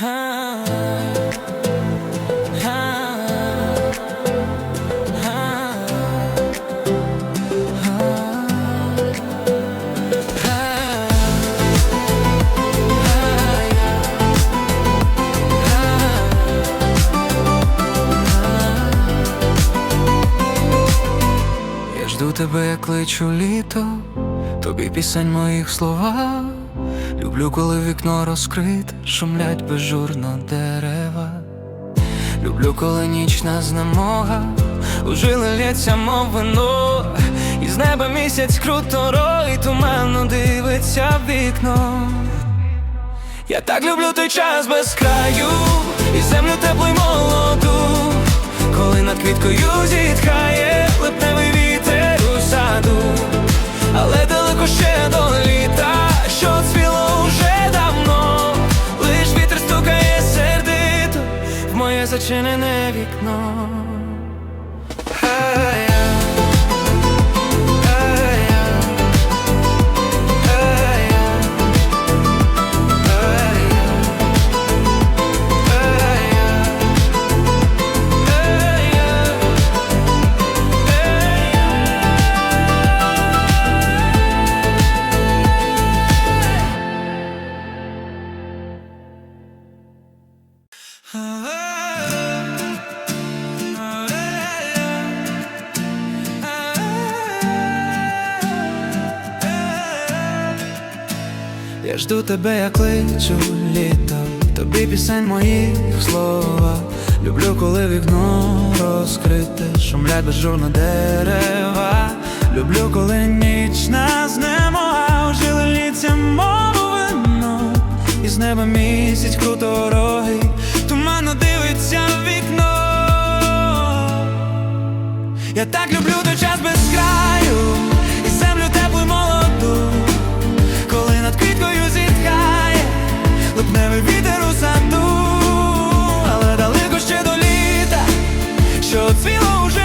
Я жду тебе, як кличу літо, тобі пісень моїх слова. Люблю, коли вікно розкрите, шумлять безжурно дерева. Люблю, коли нічна знемога, у жили лється, мов вино, і з неба місяць круто і туманно дивиться вікно. Я так люблю той час без краю, і землю теплу й молоду, коли над квіткою зітхає зачинене вікно. Е-я, Я жду тебе, як кличу літо, тобі пісень моїх слова. Люблю, коли вікно розкрите, шумлять безжурно дерева. Люблю, коли нічна знемога, жили ліця мову вино, і з неба місяць круто роги, туманно дивиться в вікно. Я так люблю краю Весневий вітер у саду, але далеко ще до літа, що цвіло уже.